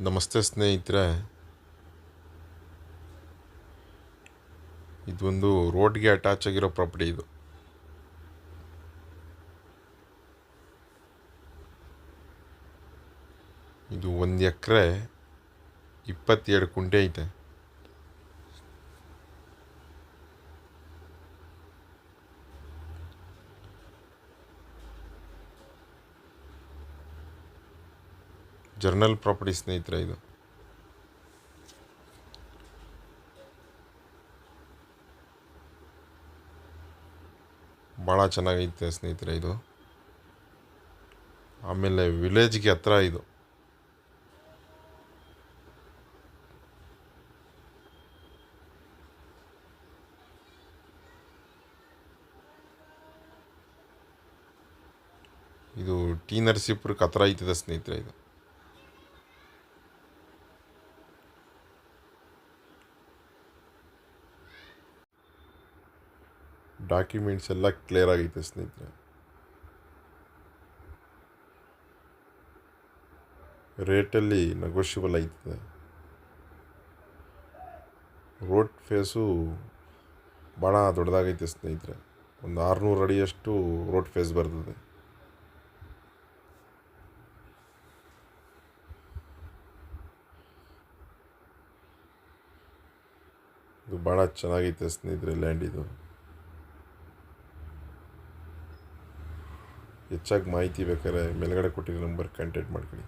ನಮಸ್ತೆ ಸ್ನೇಹಿತರೆ. ಇದೊಂದು ರೋಡ್ಗೆ ಅಟ್ಯಾಚ್ ಆಗಿರೋ ಪ್ರಾಪರ್ಟಿ ಇದು. ಇದು ಒಂದು ಎಕರೆ ಇಪ್ಪತ್ತೆರಡು ಕುಂಟೆ ಐತೆ. ಜರ್ನಲ್ ಪ್ರಾಪರ್ಟಿ ಸ್ನೇಹಿತರೆ ಇದು. ಭಾಳ ಚೆನ್ನಾಗೈತೆ ಸ್ನೇಹಿತರೆ ಇದು. ಆಮೇಲೆ ವಿಲೇಜ್ಗೆ ಹತ್ರ ಇದು. ಇದು ಟಿ ನರಸೀಪುರಕ್ಕೆ ಹತ್ರ ಐತಿದೆ ಸ್ನೇಹಿತರೆ ಇದು. ಡಾಕ್ಯುಮೆಂಟ್ಸ್ ಎಲ್ಲ ಕ್ಲಿಯರ್ ಆಗೈತೆ ಸ್ನೇಹಿತರೆ. ರೇಟಲ್ಲಿ ನೆಗೋಷಿಯಬಲ್ ಆಯ್ತದೆ. ರೋಡ್ ಫೇಸು ಭಾಳ ದೊಡ್ಡದಾಗೈತೆ ಸ್ನೇಹಿತರೆ. ಒಂದು ಆರುನೂರು ಅಡಿಯಷ್ಟು ರೋಡ್ ಫೇಸ್ ಬರ್ತದೆ. ಇದು ಭಾಳ ಚೆನ್ನಾಗೈತೆ ಸ್ನೇಹಿತರೆ ಲ್ಯಾಂಡ್ ಇದು. ಹೆಚ್ಚಾಗಿ ಮಾಹಿತಿ ಬೇಕಾದ್ರೆ ಮೇಲ್ಗಡೆ ಕೊಟ್ಟಿರೋ ನಂಬರ್ ಕಾಂಟ್ಯಾಕ್ಟ್ ಮಾಡ್ಕೊಳ್ಳಿ.